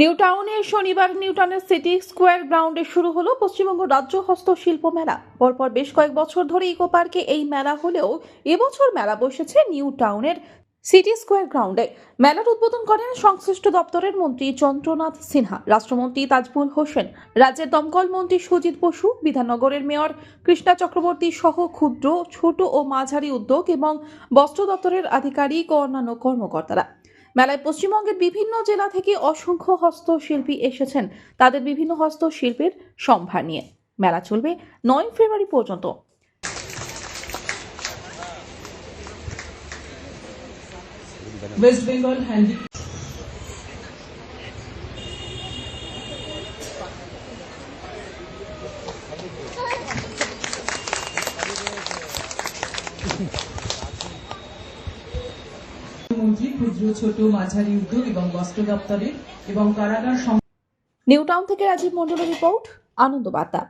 New টাউনে শনিবার নিউটাউনের city square গ্রাউন্ডে শুরু হলো পশ্চিমবঙ্গ রাজ্য হস্তশিল্প মেলা। পরপর বেশ কয়েক বছর ধরে ইকো পার্কে এই মেলা হলেও এবছর মেলা বসেছে নিউ টাউনের সিটি স্কোয়ার গ্রাউন্ডে। মেলার উদ্বোধন করেন সংশ্লিষ্ট দপ্তরের মন্ত্রী চন্দ্রনাথ সিনহা, রাষ্ট্রমন্ত্রী তাজমুল হোসেন, রাজ্যের দমকল মন্ত্রী সুজিত বসু, বিধাননগরের মেয়র কৃষ্ণা চক্রবর্তী সহ ক্ষুদ্র, ছোট ও মাঝারি উদ্যোগ এবং বস্ত্র দপ্তরের আধিকারিক ও অন্যান্য কর্মকর্তারা। মেলায় পশ্চিমবঙ্গের বিভিন্ন জেলা থেকে অসংখ্য হস্তশিল্পী এসেছেন। তাদের বিভিন্ন হস্তশিল্পের সম্ভার নিয়ে। মেলা চলবে নয় ফেব্রুয়ারি পর্যন্ত। ওয়েস্ট বেঙ্গল হ্যান্ডি মন্ত্রী ক্ষুদ্র, ছোট, মাঝারি উদ্যোগ এবং বস্ত্র দপ্তরের এবং কারাগার নিউটাউন নিউ টাউন থেকে রাজীব মন্ডলের রিপোর্ট আনন্দ বার্তা